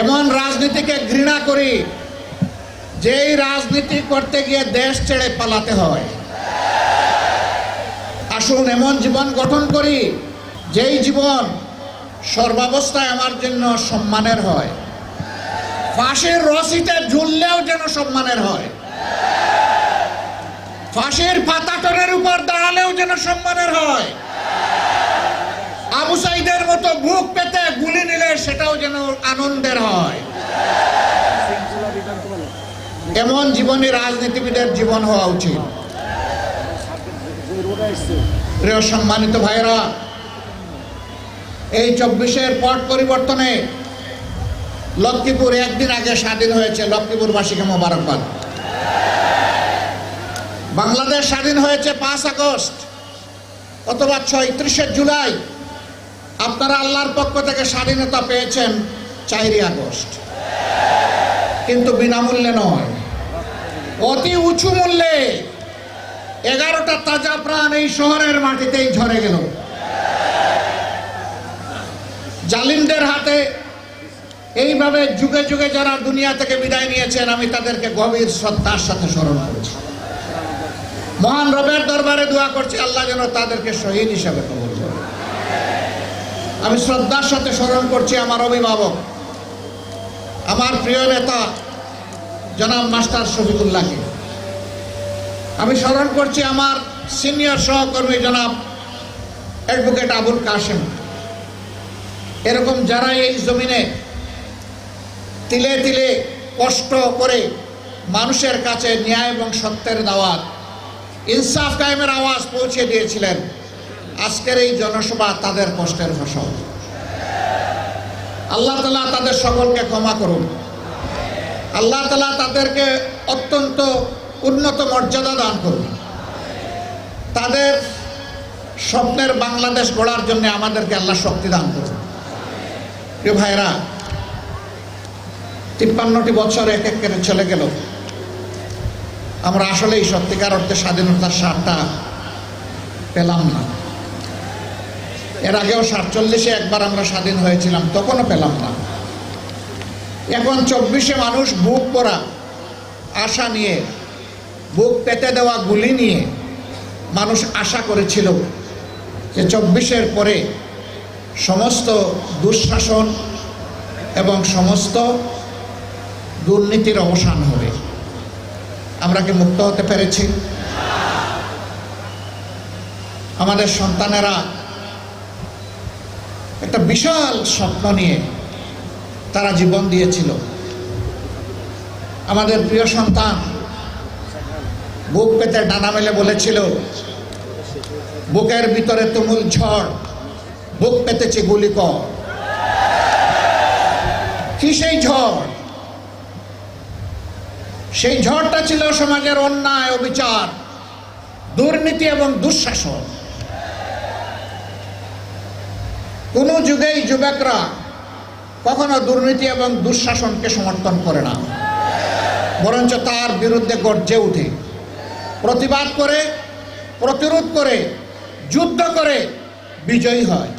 এমন রাজনীতিকে ঘৃণা করি, যেই রাজনীতি করতে গিয়ে দেশ ছেড়ে পালাতে হয়। আসুন এমন জীবন গঠন করি, যেই জীবন সর্বাবস্থায় আমার জন্য সম্মানের হয়। ফাঁসির রসিতে ঝুললেও যেন সম্মানের হয়। ফাঁসির পাতাটনের উপর দাঁড়ালেও যেন সম্মানের হয়। আবু সাইদের মতো বুক পেতে গুলি সেটাও যেন আনন্দের হয়। এমন জীবনী রাজনীতিবিদের জীবন হওয়া উচিত? প্রিয় সম্মানিত ভাইরা এই চব্বিশের পট পরিবর্তনে লক্ষ্মীপুর একদিন আগে স্বাধীন হয়েছে লক্ষ্মীপুরবাসীকে মোবারকবাদ। বাংলাদেশ স্বাধীন হয়েছে পাঁচ আগস্ট, অথবা ছয়ত্রিশে জুলাই। আপনারা আল্লাহর পক্ষ থেকে স্বাধীনতা পেয়েছেন চারই আগস্ট। কিন্তু বিনামূল্যে নয়। অতি উঁচু মূল্যে এগারোটা তাজা প্রাণ এই শহরের মাটিতেই ঝরে গেল। জালিমদের হাতে এইভাবে যুগে যুগে যারা দুনিয়া থেকে বিদায় নিয়েছেন, আমি তাদেরকে গভীর শ্রদ্ধার সাথে স্মরণ করছি। মহান রবের দরবারে দোয়া করছি, আল্লাহ যেন তাদেরকে শহীদ হিসাবে কবল আমি শ্রদ্ধার সাথে স্মরণ করছি আমার অভিভাবক, আমার প্রিয় নেতা, জনাব মাস্টার শফিকুল্লাহকে। আমি স্মরণ করছি আমার সিনিয়র সহকর্মী জনাব অ্যাডভোকেট আবুল কাশেম। এরকম যারা এই জমিনে তিলে তিলে কষ্ট করে মানুষের কাছে ন্যায় এবং সত্যের দাওয়াত, ইনসাফ কায়েমের আওয়াজ পৌঁছে দিয়েছিলেন আজকের এই জনসভা তাদের কষ্টের ফসল। আল্লাহ তালা তাদের সকলকে ক্ষমা করুন। আল্লাহ তালা তাদেরকে অত্যন্ত উন্নত মর্যাদা দান করুন। তাদের স্বপ্নের বাংলাদেশ গড়ার জন্য আমাদেরকে আল্লাহ শক্তি দান করুন। প্রিয় ভাইরা তিপ্পান্নটি বছর এক এক করে চলে গেল। আমরা আসলেই সত্যিকার অর্থে স্বাধীনতার স্বাদটা পেলাম না। এর আগেও সাতচল্লিশে একবার আমরা স্বাধীন হয়েছিলাম, তখনও পেলাম না। এখন চব্বিশে মানুষ বুক পরা, আশা নিয়ে, বুক পেতে দেওয়া গুলি নিয়ে মানুষ আশা করেছিল যে চব্বিশের পরে সমস্ত দুঃশাসন এবং সমস্ত দুর্নীতির অবসান হবে। আমরা কি মুক্ত হতে পেরেছি? আমাদের সন্তানেরা একটা বিশাল স্বপ্ন নিয়ে তারা জীবন দিয়েছিল। আমাদের প্রিয় সন্তান বুক পেতে ডানা মেলে বলেছিল, বুকের ভিতরে তুমুল ঝড়, বুক পেতেছে গুলি কি সেই ঝড়? সেই ঝড়টা ছিল সমাজের অন্যায়, অবিচার, দুর্নীতি এবং দুঃশাসন। কোন যুগেই যুবকরা কখনো দুর্নীতি এবং দুঃশাসনকে সমর্থন করে না। বরঞ্চ তার বিরুদ্ধে গর্জে উঠে প্রতিবাদ করে, প্রতিরোধ করে, যুদ্ধ করে বিজয়ী হয়।